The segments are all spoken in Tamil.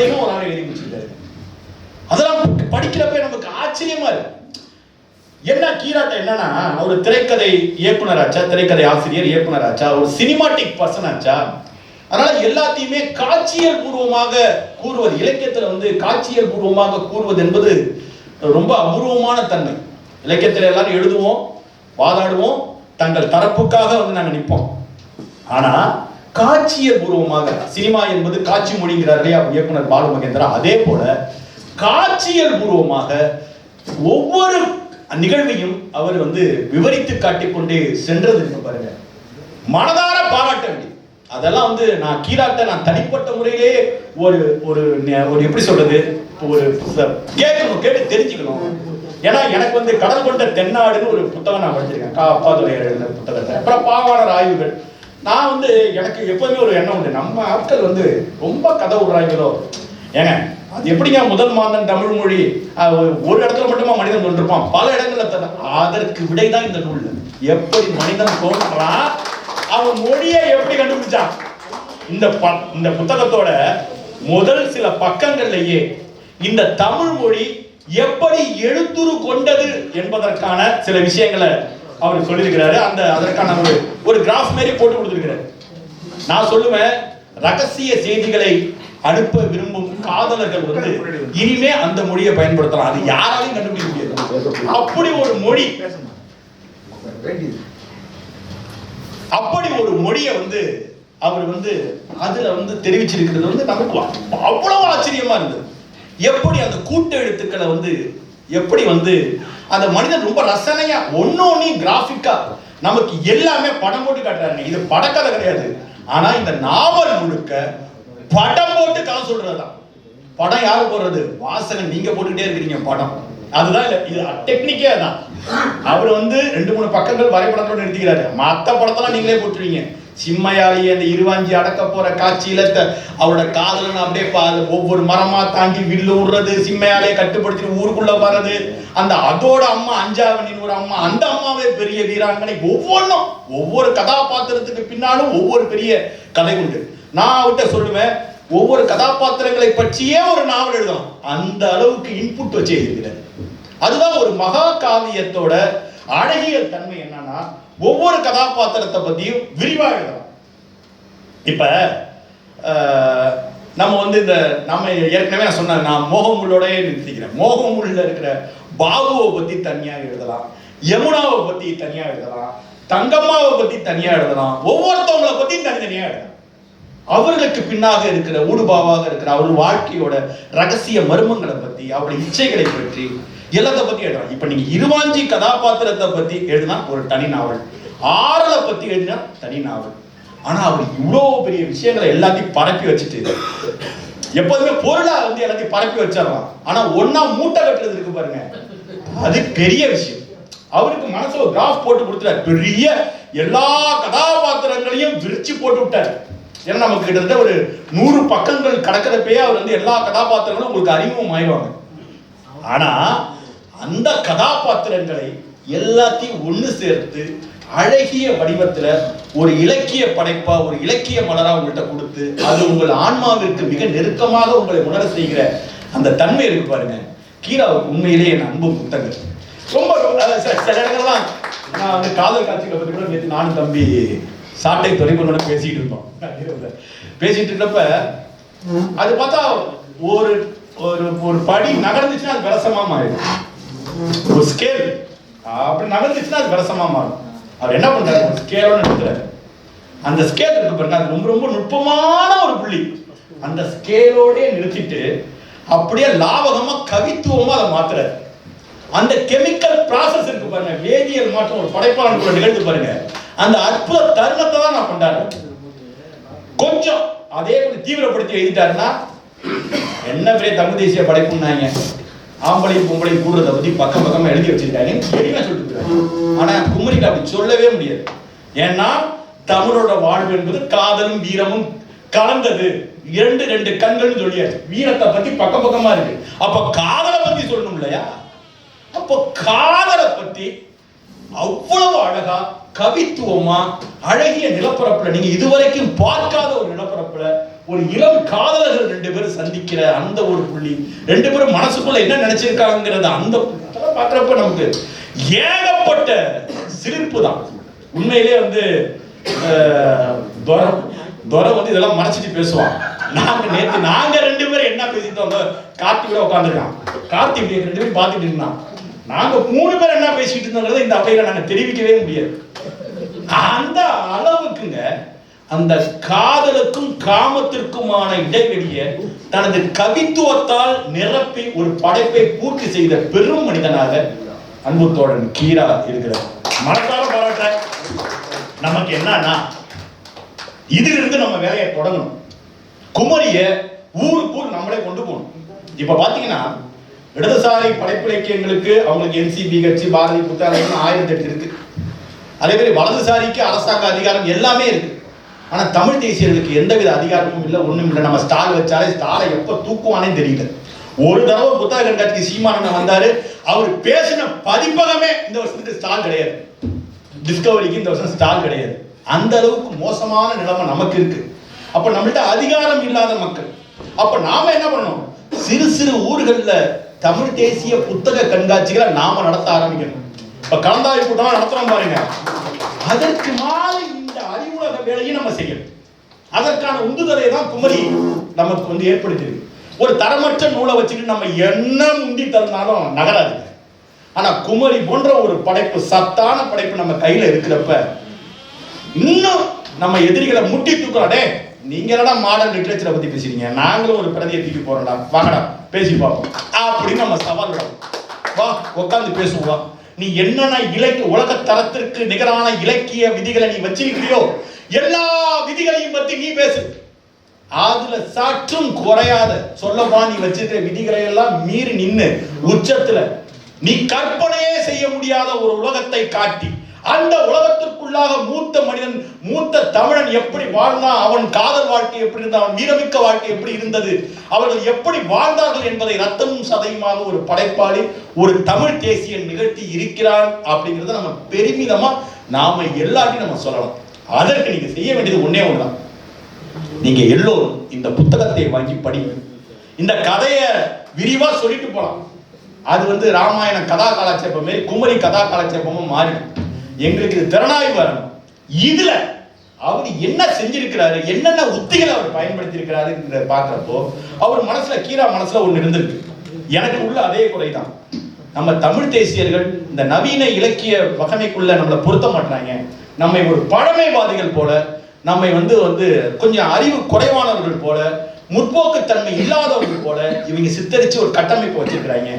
கதையும் ஒரு ஆள் எழுதி வச்சிருக்காரு அதெல்லாம் படிக்கிறப்ப நமக்கு ஆச்சரியமா இருக்கு. என்ன கீராட்ட என்னன்னா ஒரு திரைக்கதை இயக்குனராச்சா திரைக்கதை ஆசிரியர் இயக்குனராச்சா ஒரு சினிமாட்டிக் பர்சன் ஆச்சா அதனால எல்லாத்தையுமே காட்சியல் பூர்வமாக கூறுவது இலக்கியத்துல வந்து காட்சியல் பூர்வமாக கூறுவது என்பது ரொம்ப அபூர்வமான தன்மை. இலக்கியத்தில் எல்லாரும் எழுதுவோம் வாதாடுவோம் தங்கள் தரப்புக்காக வந்து நாங்கள் நிற்போம். ஆனா காட்சியல் பூர்வமாக சினிமா என்பது காட்சி மொழிங்கிறார் இல்லையா இயக்குனர் பாலு மகேந்திரா? அதே போல காட்சியல் பூர்வமாக ஒவ்வொரு நிகழ்வையும் அவர் வந்து விவரித்து காட்டிக்கொண்டே சென்றது இருக்கு பாருங்க. மனதார பாராட்ட அதெல்லாம் வந்து நான் கீழாட்ட நான் தனிப்பட்ட முறையிலே ஒரு ஒரு ஒரு எப்படி சொல்றது? ஒரு கேட்கணும் கேட்டு தெரிஞ்சுக்கணும். ஏன்னா எனக்கு வந்து கடல் கொண்ட தென்னாடுன்னு ஒரு புத்தகம் நான் படிச்சிருக்கேன். கா அப்பாதுரை எழுதின புத்தகத்தை. அப்புறம் பாவாணர் ஆய்வுகள். நான் வந்து எனக்கு எப்பவுமே ஒரு எண்ணம் உண்டு. நம்ம ஆட்கள் வந்து ரொம்ப கதை விடுறாங்களோ? ஏங்க அது எப்படிங்க முதல் மாந்தன் தமிழ் மொழி? ஒரு- ஒரு இடத்துல மட்டுமா மனிதன் தோன்றிருப்பான் பல இடங்கள்ல தர- அதற்கு விடைதான் இந்த நூல். எப்படி மனிதன் தோன்றான்? அவன் மொழியை எப்படி கண்டுபிடிச்சான்? இந்த ப- இந்த புத்தகத்தோட முதல் சில பக்கங்கள்லயே இந்த தமிழ் மொழி எப்படி எழுத்துரு கொண்டது என்பதற்கான சில விஷயங்களை அவர் சொல்லியிருக்கிறாரு. அந்த அதற்கான ஒரு ஒரு கிராஃப் மாரி போட்டு கொடுத்திருக்கிறாரு. நான் சொல்லுவேன் ரகசிய செய்திகளை அனுப்ப விரும்பும் காதலர்கள் வந்து இனிமே அந்த மொழியை பயன்படுத்தலாம். அது யாராலையும் கண்டுபிடிக்க முடியாது. அப்படி ஒரு மொழி அப்படி ஒரு மொழியை வந்து அவர் வந்து அதுல வந்து தெரிவிச்சிருக்கிறது வந்து நமக்கு அவ்வளவு ஆச்சரியமா இருந்தது. எப்படி அந்த கூட்ட எழுத்துக்களை வந்து எப்படி வந்து அந்த மனிதன் ரொம்ப ரசனையா ஒன்னொன்னு கிராஃபிக்கா நமக்கு எல்லாமே படம் போட்டு காட்டுறாங்க இது படக்கதை கிடையாது. ஆனா இந்த நாவல் முழுக்க படம் போட்டு கதை சொல்றதுதான். படம் யாரு போடுறது? வாசகன் நீங்க போட்டுக்கிட்டே இருக்கிறீங்க படம். அதுதான் இல்ல இது டெக்னிக்கே தான் அவர் வந்து ரெண்டு மூணு பக்கங்கள் வரைபடத்தோட நிறுத்திக்கிறாரு மத்த படத்தெல்லாம் நீங்களே போட்டுருவீங்க. சிம்மையாளி அந்த இருவாஞ்சி அடக்க போற காட்சியில அவரோட காதலன் அப்படியே ஒவ்வொரு மரமா தாண்டி வில்லு விடுறது சிம்மையாலையை கட்டுப்படுத்தி ஊருக்குள்ள வர்றது. அந்த அதோட அம்மா அஞ்சாவணின்னு ஒரு அம்மா அந்த அம்மாவே பெரிய வீராங்கனை ஒவ்வொன்றும் ஒவ்வொரு கதாபாத்திரத்துக்கு பின்னாலும் ஒவ்வொரு பெரிய கதை உண்டு. நான் அவர்கிட்ட சொல்லுவேன் ஒவ்வொரு கதாபாத்திரங்களை பற்றியே ஒரு நாவல் எழுதலாம் அந்த அளவுக்கு இன்புட் வச்சு அதுதான் ஒரு மகா காவியத்தோட அழகியல் தன்மை என்னன்னா ஒவ்வொரு கதாபாத்திரத்தை பத்தியும் விரிவா எழுதலாம். இப்ப நம்ம வந்து இந்த நம்ம ஏற்கனவே நான் சொன்ன நான் மோகமுள்ளோடய நிறுத்திக்கிறேன். மோகமுள்ள இருக்கிற பாபுவை பத்தி தனியா எழுதலாம் யமுனாவை பத்தி தனியா எழுதலாம் தங்கம்மாவை பத்தி தனியா எழுதலாம் ஒவ்வொருத்தவங்களை பத்தி தனித்தனியா எழுதலாம். அவர்களுக்கு பின்னாக இருக்கிற ஊடுபாவாக இருக்கிற அவர் வாழ்க்கையோட ரகசிய மர்மங்களை பத்தி அவருடைய இச்சைகளை பற்றி எல்லாத்த பத்தி எழுதலாம். இப்ப நீங்க இருவாஞ்சி கதாபாத்திரத்தை பத்தி எழுதினா ஒரு தனி நாவல். ஆறலை பத்தி எழுதினா தனி நாவல். ஆனா அவர் இவ்வளவு பெரிய விஷயங்களை எல்லாத்தையும் பரப்பி வச்சுட்டு எப்போதுமே பொருளா வந்து எல்லாத்தையும் பரப்பி வச்சிடலாம். ஆனா ஒன்னா மூட்டை கட்டுறது இருக்கு பாருங்க. அது பெரிய விஷயம். அவருக்கு மனசுல ஒரு கிராஃப் போட்டு கொடுத்துட்டார். பெரிய எல்லா கதாபாத்திரங்களையும் விரிச்சு போட்டு விட்டார். ஏன்னா நமக்கு கிட்டத்தட்ட ஒரு நூறு பக்கங்கள் கடக்கிறப்பயே அவர் வந்து எல்லா கதாபாத்திரங்களும் உங்களுக்கு அறிமுகம் ஆயிடுவாங்க. ஆனா அந்த கதாபாத்திரங்களை எல்லாத்தையும் ஒன்று சேர்த்து அழகிய வடிவத்துல ஒரு இலக்கிய படைப்பா ஒரு இலக்கிய மலரா உங்கள்கிட்ட கொடுத்து அது உங்கள் ஆன்மாவிற்கு மிக நெருக்கமாக உங்களை உணர செய்கிற அந்த தன்மை இருக்கு பாருங்க. கீராவுக்கு உண்மையிலேயே என் அன்பு புத்தகம் ரொம்ப சில இடங்கள்லாம் நான் வந்து காதல் காட்சிகளை பற்றி கூட நேற்று நானும் தம்பி சாட்டை துறைமுகனோட பேசிட்டு இருந்தோம் பேசிட்டு இருக்கப்ப அது பார்த்தா ஒரு ஒரு ஒரு படி நகர்ந்துச்சுன்னா அது விரசமா மாறிடும். ஒரு ஸ்கேல் அப்படி நகர்ந்துச்சுன்னா அது விரசமா மாறும். அவர் என்ன பண்றாரு? ஒரு ஸ்கேலோட அந்த ஸ்கேல் இருக்கு பாருங்க அது ரொம்ப ரொம்ப நுட்பமான ஒரு புள்ளி. அந்த ஸ்கேலோடே நிறுத்திட்டு அப்படியே லாவகமா கவித்துவமா அதை மாத்துறாரு. அந்த கெமிக்கல் ப்ராசஸ் இருக்கு பாருங்க வேதியியல் மாற்றம் ஒரு படைப்பாளனுக்குள்ள நிகழ்ந்து பாருங்க. அந்த அற்புத தருணத்தை தான் நான் கொண்டாடுறேன். கொஞ்சம் அதே கொஞ்சம் தீவிரப்படுத்தி எழுதிட்டாருன்னா என்ன பெரிய தமிழ் தேசிய படைப்புன்னாங்க. ஆம்பளையும் பொம்பளையும் கூடுறதை பத்தி பக்கம் பக்கமா எழுதி வச்சிருக்காங்க. எளிமையா சொல்லிட்டு ஆனா குமரிக்கு அப்படி சொல்லவே முடியாது. ஏன்னா தமிழோட வாழ்வு என்பது காதலும் வீரமும் கலந்தது. இரண்டு ரெண்டு கண்கள்னு சொல்லியாச்சு. வீரத்தை பத்தி பக்கம் பக்கமா இருக்கு. அப்ப காதலை பத்தி சொல்லணும் இல்லையா? அப்போ காதலை பத்தி அவ்வளவு அழகா கவித்துவமா அழகிய நிலப்பரப்புல நீங்க இதுவரைக்கும் பார்க்காத ஒரு நிலப்பரப்புல ஒரு இளம் காதலர்கள் ரெண்டு பேரும் சந்திக்கிற அந்த ஒரு புள்ளி. ரெண்டு பேரும் மனசுக்குள்ள என்ன நினைச்சிருக்காங்கிறத அந்த பாக்குறப்ப பார்க்குறப்ப நமக்கு ஏகப்பட்ட சிரிப்பு தான். உண்மையிலே வந்து துரை வந்து இதெல்லாம் மறைச்சிட்டு பேசுவான். நாங்க நேற்று நாங்க ரெண்டு பேரும் என்ன பேசிட்டு வந்தோம் கார்த்தி கூட உட்காந்துருக்கான் கார்த்திக் ரெண்டு பேரும் பார்த்துட்டு இருந்தான். நாங்க மூணு பேர் என்ன பேசிட்டு இருந்தோங்கிறத இந்த அவையில நாங்க தெரிவிக்கவே முடியாது. அந்த அளவுக்குங்க அந்த காதலுக்கும் காமத்திற்குமான இடைவெளியை தனது கவித்துவத்தால் நிரப்பி ஒரு படைப்பை பூர்த்தி செய்த பெரும் மனிதனாக அன்பு தோழன் கீரா இருக்கிறார். மனசார பாராட்ட நமக்கு என்னன்னா இதிலிருந்து நம்ம வேலையை தொடங்கணும். குமரிய ஊருக்கு ஊர் நம்மளே கொண்டு போகணும். இப்ப பாத்தீங்கன்னா இடதுசாரி படைப்பிலக்கியங்களுக்கு அவங்களுக்கு என்சிபி கட்சி பாரதி புத்தகம் ஆயிரத்தி எட்டு இருக்கு. அதே மாதிரி வலதுசாரிக்கு அரசாங்க அதிகாரம் எல்லாமே இருக்கு. ஆனால் தமிழ் தேசியர்களுக்கு எந்தவித அதிகாரமும் இல்லை ஒன்றும் இல்லை. நம்ம ஸ்டால் வச்சாலே ஸ்டாலை எப்போ தூக்குவானே தெரியல. ஒரு தடவை புத்தக கண்காட்சிக்கு சீமானன் வந்தாரு. அவர் பேசின பதிப்பகமே இந்த வருஷத்துக்கு ஸ்டால் கிடையாது. டிஸ்கவரிக்கு இந்த வருஷம் ஸ்டால் கிடையாது. அந்த அளவுக்கு மோசமான நிலைமை நமக்கு இருக்கு. அப்ப நம்மள்ட்ட அதிகாரம் இல்லாத மக்கள். அப்ப நாம என்ன பண்ணணும்? சிறு சிறு ஊர்களில் தமிழ் தேசிய புத்தக கண்காட்சிகளை நாம நடத்த ஆரம்பிக்கணும். இப்ப கலந்தாய்வு கூட்டம் நடத்துறோம் பாருங்க. அதற்கு மாலை இந்த அறிவுலக வேலையை நம்ம செய்யணும். அதற்கான உந்துதலை தான் குமரி நமக்கு வந்து ஏற்படுத்தியிருக்கு. ஒரு தரமற்ற நூலை வச்சுட்டு நம்ம என்ன முந்தி தந்தாலும் நகராது. ஆனா குமரி போன்ற ஒரு படைப்பு சத்தான படைப்பு நம்ம கையில இருக்கிறப்ப இன்னும் நம்ம எதிரிகளை முட்டி தூக்குறோம் டே நீங்களடா என்னடா மாடர்ன் லிட்ரேச்சரை பத்தி பேசுறீங்க நாங்களும் ஒரு பிரதியை தூக்கி போறோம்டா. வாங்கடா பேசி பார்ப்போம். அப்படின்னு நம்ம சவால் வா உட்காந்து பேசுவோம் நீ என்னென்ன இலக்கிய உலக தரத்திற்கு நிகரான இலக்கிய விதிகளை நீ வச்சிருக்கிறியோ எல்லா விதிகளையும் பத்தி நீ பேசு. அதுல சற்றும் குறையாத சொல்லப்பா நீ வச்சிருக்கிற விதிகளை எல்லாம் மீறி நின்று உச்சத்துல நீ கற்பனையே செய்ய முடியாத ஒரு உலகத்தை காட்டி அந்த உலகத்திற்குள்ளாக மூத்த மனிதன் மூத்த தமிழன் எப்படி வாழ்ந்தான் அவன் காதல் வாழ்க்கை எப்படி இருந்தது அவன் வீரமிக்க வாழ்க்கை எப்படி இருந்தது அவர்கள் எப்படி வாழ்ந்தார்கள் என்பதை ரத்தமும் சதையுமாக ஒரு படைப்பாளி ஒரு தமிழ் தேசியன் நிகழ்த்தி இருக்கிறான் அப்படிங்கிறத நம்ம பெருமிதமா நாம எல்லாத்தையும் நம்ம சொல்லலாம். அதற்கு நீங்க செய்ய வேண்டியது ஒன்னே ஒண்ணுதான். நீங்க எல்லோரும் இந்த புத்தகத்தை வாங்கி படிங்க. இந்த கதையை விரிவா சொல்லிட்டு போலாம். அது வந்து ராமாயண கதா காலட்சேபம் மாரி குமரி கதா காலட்சேபமும் மாறிடும். எங்களுக்கு இது திறனாய்வு வரணும். இதுல அவர் என்ன செஞ்சிருக்கிறாரு என்னென்ன உத்திகளை அவர் பயன்படுத்தி இருக்கிறாருன்றத பாக்குறப்போ அவர் மனசுல கீரா மனசுல ஒன்று இருந்திருக்கு. எனக்கு உள்ள அதே குறைதான். நம்ம தமிழ் தேசியர்கள் இந்த நவீன இலக்கிய வகைமைக்குள்ள நம்மளை பொருத்த மாட்டாங்க நம்மை ஒரு பழமைவாதிகள் போல நம்மை வந்து வந்து கொஞ்சம் அறிவு குறைவானவர்கள் போல முற்போக்குத்தன்மை இல்லாதவர்கள் போல இவங்க சித்தரிச்சு ஒரு கட்டமைப்பு வச்சிருக்கிறாங்க.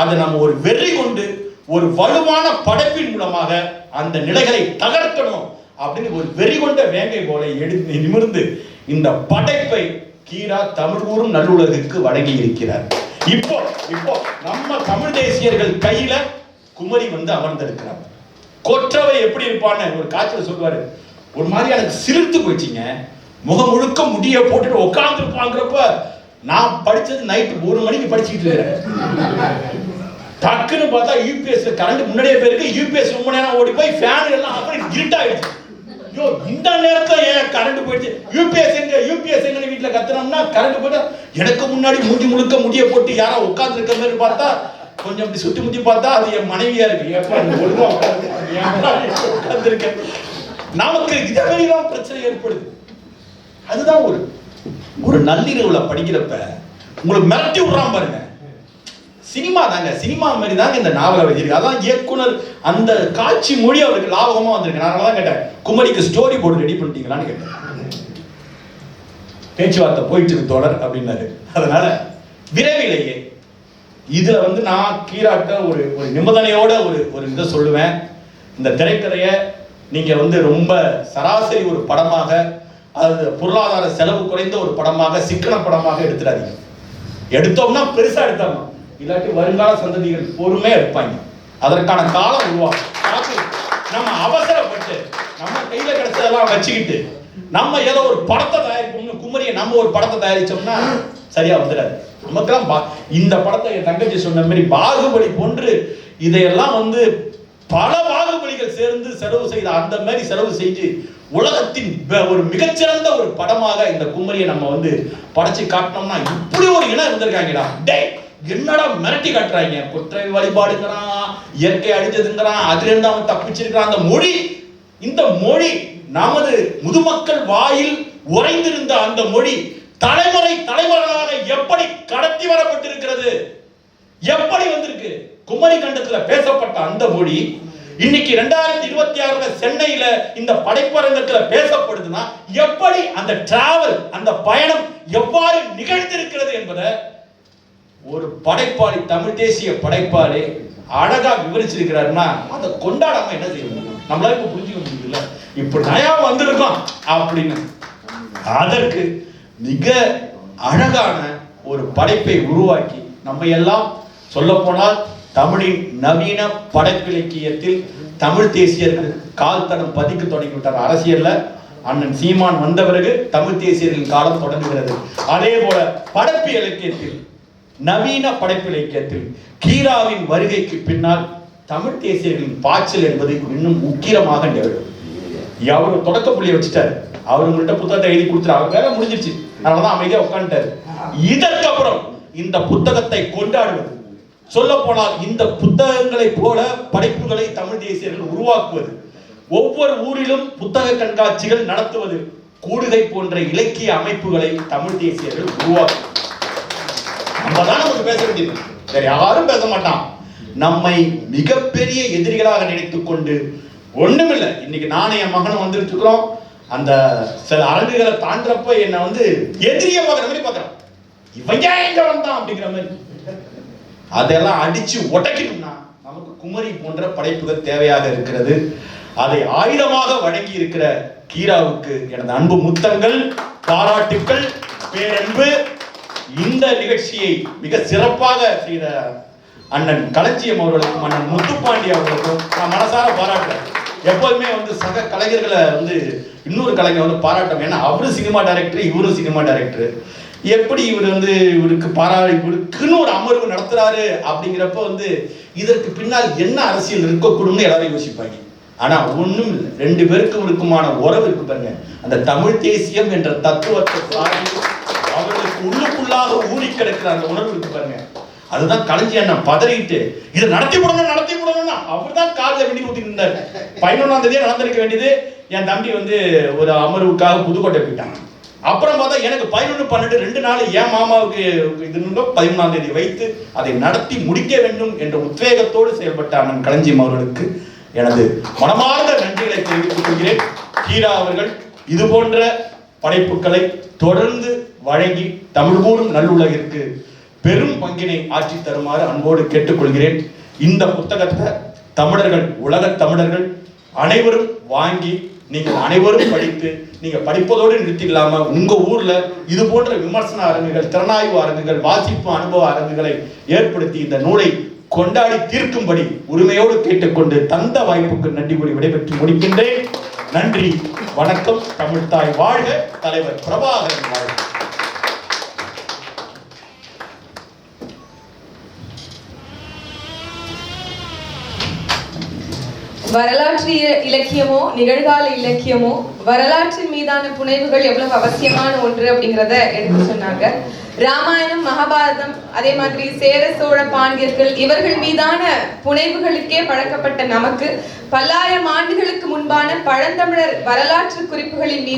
அதை நம்ம ஒரு வெறி கொண்டு ஒரு வலுவான படைப்பின் மூலமாக அந்த நிலைகளை தகர்க்கணும் அப்படின்னு ஒரு வெறி கொண்ட வேங்கை போல எடுத்து நிமிர்ந்து இந்த படைப்பை கீரா தமிழ் ஊரும் நல்லுலகுக்கு வழங்கி இருக்கிறார். இப்போ இப்போ நம்ம தமிழ் தேசியர்கள் கையில குமரி வந்து அமர்ந்திருக்கிறார். கொற்றவை எப்படி இருப்பான்னு ஒரு காய்ச்சல் சொல்லுவாரு. ஒரு மாதிரி எனக்கு சிரித்து போயிடுச்சிங்க. முகம் முழுக்க முடிய போட்டுட்டு உட்காந்துருப்பாங்கிறப்ப நான் படிச்சது நைட்டு ஒரு மணிக்கு படிச்சுக்கிட்டு இருக்கிறேன். டக்குன்னு பார்த்தா யூபிஎஸ் கரண்ட் முன்னாடியே போயிருக்கு. யூபிஎஸ் ரொம்ப நேரம் ஓடி போய் ஃபேன் எல்லாம் அப்படி இருட்டாயிடுச்சு ஐயோ இந்த நேரத்தில் ஏன் கரண்ட் போயிடுச்சு? யூபிஎஸ் எங்க யூபிஎஸ் எங்க வீட்டில் கத்துனோம்னா கரண்ட் போயிட்டா எனக்கு முன்னாடி மூஞ்சி முழுக்க முடிய போட்டு யாரோ உட்கார்ந்து இருக்க மாதிரி பார்த்தா கொஞ்சம் அப்படி சுத்தி முத்தி பார்த்தா அது என் மனைவியா இருக்கு. எப்ப நீ ஒழுங்கா நமக்கு இதே மாதிரிலாம் பிரச்சனை ஏற்படுது. அதுதான் ஒரு ஒரு நள்ளிரவுல படிக்கிறப்ப உங்களுக்கு மிரட்டி விடுறான் பாருங்க. சினிமா தாங்க சினிமா மாதிரி தாங்க இந்த நாவலை வச்சிருக்கு அதான் இயக்குனர் அந்த காட்சி மொழி அவருக்கு லாபகமா வந்திருக்கு. நான் தான் கேட்டேன் குமரிக்கு ஸ்டோரி போர்டு ரெடி பண்ணிட்டீங்களான்னு கேட்டேன். பேச்சுவார்த்தை போயிட்டு இருக்கு தொடர் அப்படின்னாரு. அதனால விரைவிலேயே இதுல வந்து நான் கீராட்ட ஒரு ஒரு நிபந்தனையோட ஒரு ஒரு இதை சொல்லுவேன். இந்த திரைக்கதையை நீங்க வந்து ரொம்ப சராசரி ஒரு படமாக அது பொருளாதார செலவு குறைந்த ஒரு படமாக சிக்கன படமாக எடுத்துடாதீங்க. எடுத்தோம்னா பெருசா எடுத்தோம்னா இல்லாட்டி வருங்கால சந்ததிகள் பொறுமையா இருப்பாங்க. அதற்கான காலம் உருவாகும். நம்ம அவசரப்பட்டு நம்ம கையில கிடைச்சதெல்லாம் வச்சுக்கிட்டு நம்ம ஏதோ ஒரு படத்தை தயாரிப்போம்னு குமரியை நம்ம ஒரு படத்தை தயாரிச்சோம்னா சரியா வந்துடாது. நமக்கெல்லாம் பா- இந்த படத்தை என் தங்கச்சி சொன்ன மாதிரி பாகுபலி போன்று இதையெல்லாம் வந்து பல பாகுபலிகள் சேர்ந்து செலவு செய்த அந்த மாதிரி செலவு செஞ்சு உலகத்தின் ஒரு மிகச்சிறந்த ஒரு படமாக இந்த குமரியை நம்ம வந்து படைச்சு காட்டினோம்னா இப்படி ஒரு இனம் இருந்திருக்காங்கடா. டேய் என்னடா மிரட்டி காட்டுறாங்க? குற்ற வழிபாடுங்கிறான் இயற்கை அழிஞ்சதுங்கிறான் அதுலேருந்து அவன் தப்பிச்சிருக்கிறான். அந்த மொழி இந்த மொழி நமது முதுமக்கள் வாயில் உறைந்திருந்த அந்த மொழி தலைமுறை தலைமுறைகளாக எப்படி கடத்தி வரப்பட்டிருக்கிறது? எப்படி வந்திருக்கு? குமரி கண்டத்துல பேசப்பட்ட அந்த மொழி இன்னைக்கு ரெண்டாயிரத்தி இருபத்தி ஆறுல சென்னையில இந்த படைப்பரங்கத்துல பேசப்படுதுன்னா எப்படி அந்த டிராவல் அந்த பயணம் எவ்வாறு நிகழ்ந்திருக்கிறது என்பதை ஒரு படைப்பாளி தமிழ் தேசிய படைப்பாளி அழகா விவரிச்சிருக்கிறாருன்னா அதை கொண்டாடாம என்ன செய்யணும் நம்மளா நம்மளால இப்ப புரிஞ்சுக்க முடியல இப்ப நயா வந்திருக்கோம் அப்படின்னு. அதற்கு மிக அழகான ஒரு படைப்பை உருவாக்கி நம்ம எல்லாம் சொல்ல போனால் தமிழின் நவீன படைப்பிலக்கியத்தில் தமிழ் தேசியர்கள் கால் தடம் பதிக்க தொடங்கி விட்டார் அரசியல்ல அண்ணன் சீமான் வந்த பிறகு தமிழ் தேசியர்களின் காலம் தொடங்குகிறது. அதே போல படைப்பு இலக்கியத்தில் நவீன படைப்பு இலக்கியத்தில் கீராவின் வருகைக்கு பின்னால் தமிழ் தேசியர்களின் பாய்ச்சல் என்பது இன்னும் உக்கிரமாக நிகழும். அவர் தொடக்க புள்ளியை வச்சுட்டாரு. அவர் உங்கள்கிட்ட புத்தகத்தை எழுதி கொடுத்துரு அவர் வேலை முடிஞ்சிருச்சு. அதனாலதான் அமைதியா உட்காந்துட்டாரு. இதற்கப்புறம் இந்த புத்தகத்தை கொண்டாடுவது. சொல்ல போனால் இந்த புத்தகங்களை போல படைப்புகளை தமிழ் தேசியர்கள் உருவாக்குவது. ஒவ்வொரு ஊரிலும் புத்தக கண்காட்சிகள் நடத்துவது. கூடுகை போன்ற இலக்கிய அமைப்புகளை தமிழ் தேசியர்கள் உருவாக்குவது. நம்ம தான் நமக்கு பேச வேண்டியது. வேற யாரும் பேச மாட்டான். நம்மை மிகப்பெரிய எதிரிகளாக நினைத்து கொண்டு ஒண்ணுமில்லை. இன்னைக்கு நானும் என் மகனும் வந்துட்டு இருக்கிறோம் அந்த சில அரங்குகளை தாண்டப்ப என்ன வந்து எதிரிய பார்க்குற மாதிரி பார்க்கறான். இவன் ஏன் எங்க வந்தான் அப்படிங்கிற மாதிரி. அதெல்லாம் அடிச்சு உடைக்கணும்னா நமக்கு குமரி போன்ற படைப்புகள் தேவையாக இருக்கிறது. அதை ஆயுதமாக வழங்கி இருக்கிற கீராவுக்கு எனது அன்பு முத்தங்கள் பாராட்டுக்கள் பேரன்பு இந்த நிகழ்ச்சியை மிக சிறப்பாக செய்த அண்ணன் களஞ்சியம் அவர்களுக்கும் அண்ணன் முத்துப்பாண்டி அவர்களுக்கும் நான் மனசார பாராட்டுறேன். எப்போதுமே வந்து சக கலைஞர்களை வந்து இன்னொரு கலைஞர் வந்து பாராட்டம் ஏன்னா அவரும் சினிமா டைரக்டர் இவரும் சினிமா டைரக்டர் எப்படி இவர் வந்து இவருக்கு பாரா இவருக்குன்னு ஒரு அமர்வு நடத்துறாரு அப்படிங்கிறப்ப வந்து இதற்கு பின்னால் என்ன அரசியல் இருக்கக்கூடும்னு எல்லாரும் யோசிப்பாங்க. ஆனா ஒண்ணும் இல்லை. ரெண்டு பேருக்கும் இருக்குமான உறவு இருக்கு பாருங்க. அந்த தமிழ் தேசியம் என்ற தத்துவத்தை உள்ளுக்குள்ளாக ஊறி கிடக்கிற அந்த உணர்வு இருக்கு பாருங்க. அதுதான் கலைஞ்சி அண்ணன் பதறிட்டு இதை நடத்தி போடணும் நடத்தி போடணும்னா அவர் தான் காலில் வெடி ஊத்திட்டு இருந்தார். பதினொன்றாம் தேதியே நடந்திருக்க வேண்டியது என் தம்பி வந்து ஒரு அமர்வுக்காக புதுக்கோட்டை போயிட்டாங்க அப்புறம் பார்த்தா எனக்கு பதினொன்று பன்னெண்டு ரெண்டு நாள் என் மாமாவுக்கு இது இருந்தோம் பதிமூணாம் தேதி வைத்து அதை நடத்தி முடிக்க வேண்டும் என்ற உத்வேகத்தோடு செயல்பட்ட அண்ணன் களஞ்சியம் அவர்களுக்கு எனது மனமார்ந்த நன்றிகளை தெரிவித்துக் கொள்கிறேன். கீரா அவர்கள் இது போன்ற படைப்புகளை தொடர்ந்து வழங்கி தமிழ் போலும் நல்லுலகிற்கு பெரும் பங்கினை ஆற்றி தருமாறு அன்போடு கேட்டுக்கொள்கிறேன். இந்த புத்தகத்தை தமிழர்கள் உலகத் தமிழர்கள் அனைவரும் வாங்கி நீங்கள் அனைவரும் படித்து நீங்க படிப்பதோடு நிறுத்தி இல்லாம உங்க ஊர்ல இது போன்ற விமர்சன அரங்குகள் திறனாய்வு அரங்குகள் வாசிப்பு அனுபவ அரங்குகளை ஏற்படுத்தி இந்த நூலை கொண்டாடி தீர்க்கும்படி உரிமையோடு கேட்டுக்கொண்டு தந்த வாய்ப்புக்கு நன்றி கூறி விடைபெற்று முடிக்கின்றேன். நன்றி வணக்கம் தமிழ்தாய் வாழ்க தலைவர் பிரபாகரன் வாழ்க வரலாற்று இலக்கியமோ நிகழ்கால இலக்கியமோ வரலாற்றின் மீதான புனைவுகள் எவ்வளவு அவசியமான ஒன்று அப்படிங்கிறத எடுத்து சொன்னாங்க. ராமாயணம் மகாபாரதம் அதே மாதிரி சேர சோழ பாண்டியர்கள் இவர்கள் மீதான புனைவுகளுக்கே பழக்கப்பட்ட நமக்கு பல்லாயிரம் ஆண்டுகளுக்கு முன்பான பழந்தமிழர் வரலாற்று குறிப்புகளின் மீது